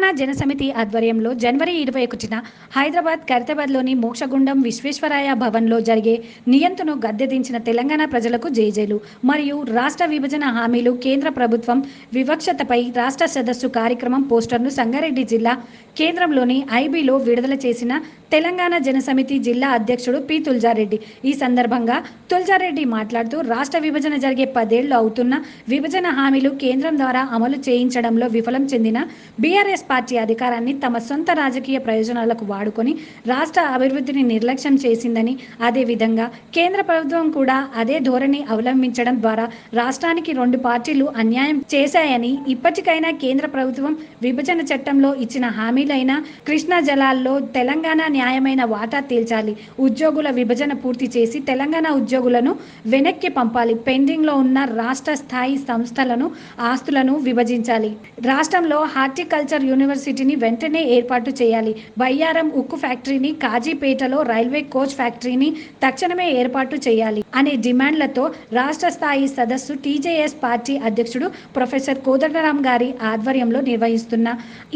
తెలంగాణ జనసమితి ఆధ్వర్యంలో జనవరి ఇరవై ఒకటిన హైదరాబాద్ ఖైరతాబాద్లోని మోక్షగుండం విశ్వేశ్వరాయ భవన్లో జరిగే నియంత్రణను గద్దెదించిన తెలంగాణ ప్రజలకు జేజేలు. మరియు రాష్ట్ర విభజన హామీలు కేంద్ర ప్రభుత్వం వివక్షతపై రాష్ట్ర సదస్సు కార్యక్రమం పోస్టర్ను సంగారెడ్డి జిల్లా కేంద్రంలోని ఐబీలో విడుదల చేసిన తెలంగాణ జనసమితి జిల్లా అధ్యక్షుడు పి. తుల్జారెడ్డి. ఈ సందర్భంగా తుల్జారెడ్డి మాట్లాడుతూ రాష్ట్ర విభజన జరిగే పదేళ్ళు అవుతున్న విభజన హామీలు కేంద్రం ద్వారా అమలు చేయించడంలో విఫలం చెందిన బీఆర్ఎస్ పార్టీ అధికారాన్ని తమ సొంత రాజకీయ ప్రయోజనాలకు వాడుకొని రాష్ట్ర అభివృద్ధిని నిర్లక్ష్యం చేసిందని అదేవిధంగా కేంద్ర ప్రభుత్వం కూడా అదే ధోరణి అవలంబించడం ద్వారా రాష్ట్రానికి రెండు పార్టీలు అన్యాయం చేశాయని ఇప్పటికైనా కేంద్ర ప్రభుత్వం విభజన చట్టంలో ఇచ్చిన హామీలైన కృష్ణా జలాల్లో తెలంగాణ న్యాయమైన వాటా తేల్చాలి. ఉద్యోగుల విభజన పూర్తి చేసి తెలంగాణ ఉద్యోగులను వెనక్కి పంపాలి. పెండింగ్లో ఉన్న రాష్ట్ర స్థాయి సంస్థలను ఆస్తులను విభజించాలి. రాష్ట్రంలో హార్టికల్చర్ యూనివర్సిటీని వెంటనే ఏర్పాటు చేయాలి. బయ్యారం ఉక్కు ఫ్యాక్టరీని కాజీపేటలో రైల్వే కోచ్ ఫ్యాక్టరీని తక్షణమే ఏర్పాటు చేయాలి అనే డిమాండ్లతో రాష్ట్ర స్థాయి సదస్సు టీజేఎస్ పార్టీ అధ్యక్షుడు ప్రొఫెసర్ కోదండరాం గారి ఆధ్వర్యంలో నిర్వహిస్తున్న.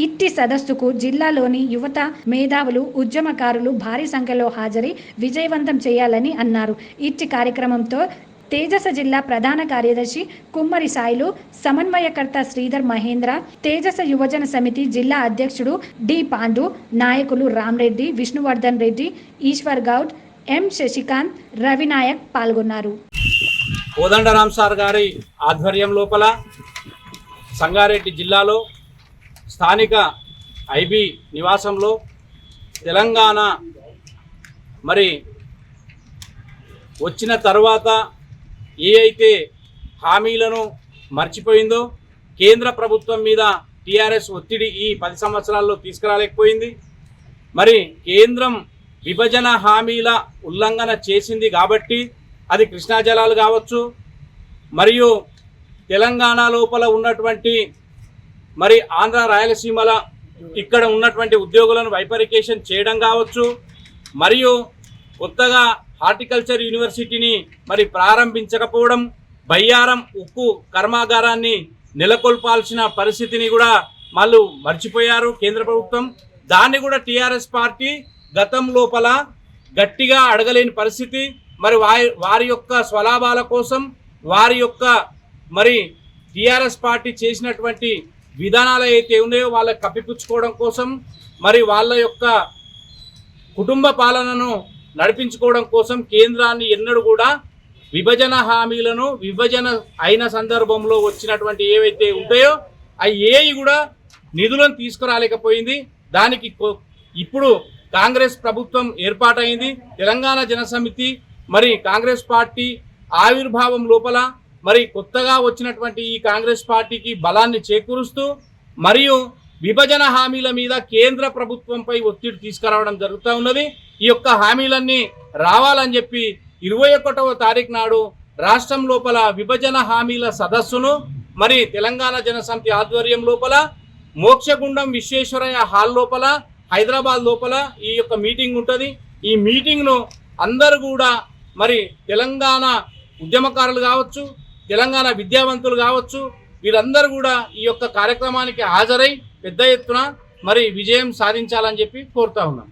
ఇట్టి సదస్సుకు జిల్లాలోని యువత మేధావులు ఉద్యమ ఉద్యమకారులు భారీ సంఖ్యలో హాజరై విజయవంతం చేయాలని అన్నారు. ఇట్టి కార్యక్రమంతో తేజస జిల్లా ప్రధాన కార్యదర్శి కుమ్మరి సాయిలు సమన్వయకర్త శ్రీధర్ మహేంద్ర తేజస యువజన సమితి జిల్లా అధ్యక్షుడు డి పాండు నాయకులు రామ్రెడ్డి విష్ణువర్ధన్ రెడ్డి ఈశ్వర్ గౌడ్ ఎం శశికాంత్ రవినాయక్ పాల్గొన్నారు. కోదండరామ్ సార్ గారి ఆధ్వర్యం లోపల సంగారెడ్డి జిల్లాలో స్థానిక ఐబి నివాసంలో తెలంగాణ మరి వచ్చిన తర్వాత ఏ అయితే హామీలను మర్చిపోయిందో కేంద్ర ప్రభుత్వం మీద టీఆర్ఎస్ ఒత్తిడి ఈ పది సంవత్సరాల్లో తీసుకురాలేకపోయింది. మరి కేంద్రం విభజన హామీల ఉల్లంఘన చేసింది కాబట్టి అది కృష్ణా జలాలు కావచ్చు మరియు తెలంగాణ లోపల ఉన్నటువంటి మరి ఆంధ్ర రాయలసీమల ఇక్కడ ఉన్నటువంటి ఉద్యోగులను వైపరికేషన్ చేయడం కావచ్చు మరియు కొత్తగా హార్టికల్చర్ యూనివర్సిటీని మరి ప్రారంభించకపోవడం బయ్యారం ఉక్కు కర్మాగారాన్ని నెలకొల్పాల్సిన పరిస్థితిని కూడా వాళ్ళు మర్చిపోయారు కేంద్ర ప్రభుత్వం. దాన్ని కూడా టీఆర్ఎస్ పార్టీ గతం లోపల గట్టిగా అడగలేని పరిస్థితి. మరి వారి వారి యొక్క స్వలాభాల కోసం వారి యొక్క మరి టీఆర్ఎస్ పార్టీ చేసినటువంటి విధానాలు అయితే ఉన్నాయో వాళ్ళకి కప్పిపుచ్చుకోవడం కోసం మరి వాళ్ళ యొక్క కుటుంబ పాలనను నడిపించుకోవడం కోసం కేంద్రాన్ని ఎన్నడూ కూడా విభజన హామీలను విభజన అయిన సందర్భంలో వచ్చినటువంటి ఏవైతే ఉంటాయో అవి ఏవి కూడా నిధులను తీసుకురాలేకపోయింది. దానికి ఇప్పుడు కాంగ్రెస్ ప్రభుత్వం ఏర్పాటైంది. తెలంగాణ జనసమితి మరి కాంగ్రెస్ పార్టీ ఆవిర్భావం లోపల మరి కొత్తగా వచ్చినటువంటి ఈ కాంగ్రెస్ పార్టీకి బలాన్ని చేకూరుస్తూ మరియు విభజన హామీల మీద కేంద్ర ప్రభుత్వంపై ఒత్తిడి తీసుకురావడం జరుగుతూ ఉన్నది. ఈ యొక్క హామీలన్నీ రావాలని చెప్పి ఇరవై ఒకటవ తారీఖు నాడు రాష్ట్రం లోపల విభజన హామీల సదస్సును మరి తెలంగాణ జనసమితి ఆధ్వర్యం లోపల మోక్షగుండం విశ్వేశ్వరయ్య హాల్ లోపల హైదరాబాద్ లోపల ఈ యొక్క మీటింగ్ ఉంటుంది. ఈ మీటింగ్ను అందరూ కూడా మరి తెలంగాణ ఉద్యమకారులు కావచ్చు తెలంగాణ విద్యావంతులు కావచ్చు వీరందరూ కూడా ఈ యొక్క కార్యక్రమానికి హాజరై పెద్ద ఎత్తున మరి విజయం సాధించాలని చెప్పి కోరుతా ఉన్నాం.